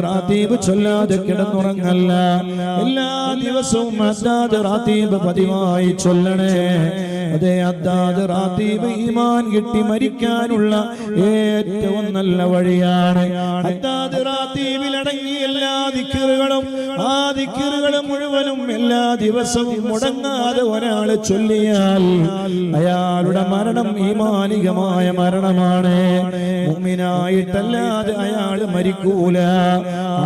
റാത്തീബ് ചൊല്ലാതെ കിടന്നുറങ്ങല്ല. എല്ലാ ദിവസവും പതിവായി ചൊല്ലണേ. അതെ റാത്തീബ് ഈമാൻ കിട്ടി മരിക്കാനുള്ള ഏറ്റവും നല്ല വഴിയാണ്. അടങ്ങിയ എല്ലാ ദിക്കറുകളും ആ ദിക്കറുകളും മുഴുവനും എല്ലാ ദിവസവും മുടങ്ങാതെ ഒരാൾ ചൊല്ലിയാൽ അയാളുടെ മരണം ഈമാനികമായ മരണമാണ്. മുഅ്മിനായിട്ടല്ലാതെ അയാൾ മരിക്കൂല.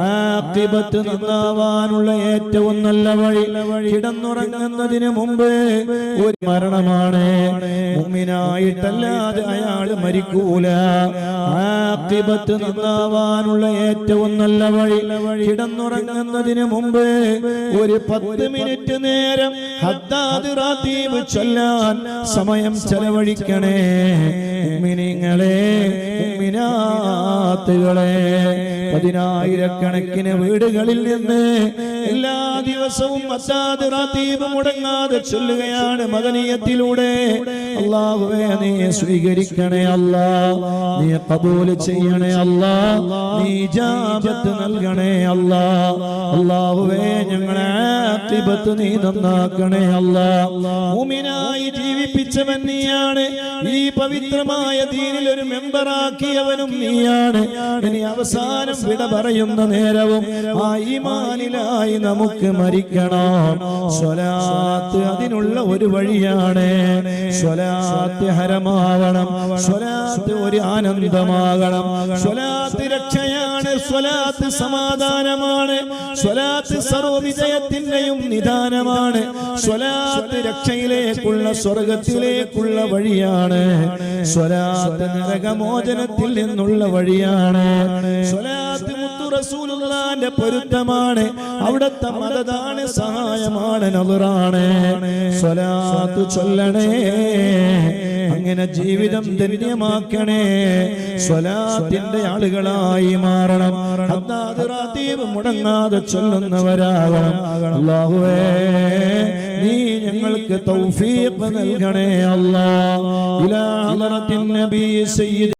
ആഖിബത്ത് നന്നാവാനുള്ള ഏറ്റവും നല്ല വഴി കിടന്നുറങ്ങുന്നതിന് മുമ്പ് ഒരു മരണമാണ്. മുഅ്മിനായിട്ടല്ലാതെ അയാൾ മരിക്കൂല. ആഖിബത്ത് നന്നാവാനുള്ള ഏറ്റവും നല്ല വഴി കിടന്നുറങ്ങുന്നതിന് മുമ്പ് ഒരു പത്ത് മിനിറ്റ് നേരം ഹദ്ദാദ് റാത്തീബ് ചൊല്ലാൻ സമയം ചെലവഴിക്കണേ. മുഅ്മിനീങ്ങളെ മിനാത്തുകളെ പതിനായിരക്കണക്കിന് വീടുകളിൽ നിന്ന് എല്ലാ ദിവസവും മുടങ്ങാതെ ചൊല്ലുകയാണ് മദനീയത്തിലൂടെ. അള്ളാഹുവേ നീ സ്വീകരിക്കണേ അല്ലാ നീ കബൂൽ ചെയ്യണേ അല്ലാ നീ ജാബത്ത് നൽകണേ അല്ലാ. അള്ളാഹുവേ ഞങ്ങളെ ആഖിബത്ത് നീ നന്നാക്കണേ അല്ല. മുഅ്മിനായി ജീവിപ്പിച്ചവൻ നീയാണ്. ഈ പവിത്രമായ ദീനിൽ ഒരു മെമ്പറാക്കിയവനും നീയാണ്. ഇനി അവസാനം വിട പറയുന്ന നേരവും ആ ഈമാനിലായി നമുക്ക് മരിക്കണം. സ്വലാത്ത് അതിനുള്ള ഒരു വഴിയാണ്. സ്വലാത്ത് ഹരമാവണം. സ്വലാത്ത് ഒരു ആനന്ദമാകണം. സ്വലാത്ത് രക്ഷയാണ് സ്വലാത്ത് സമാധാനമാണ്. സ്വലാത്ത് സർവവിജയത്തിന്റെയും നിദാനമാണ്. സ്വലാത്ത് രക്ഷയിലേക്കുള്ള സ്വർഗത്തിലേക്കുള്ള വഴിയാണ്. സ്വലാത്ത് നരകമോചനത്തിൽ നിന്നുള്ള വഴിയാണ്. സ്വലാത്ത് റസൂലുള്ളാന്റെ പൊരുത്തമാണ്. അവിടുത്തെ മതതാണ് സഹായമാണ് നവറാണ് സ്വലാത്ത് ചൊല്ലണേ. അങ്ങനെ ജീവിതം ധന്യമാക്കണേ. സ്വലാത്തിന്റെ ആളുകളായി മാറണം. ഹദ്ദാദ് മുടങ്ങാതെ ചൊല്ലുന്നവരാകണം. അല്ലാഹുവേ നീ ഞങ്ങൾക്ക് തൗഫീഖ് നൽകണേ അല്ലാ. ഇലാ നബി സയ്യിദ്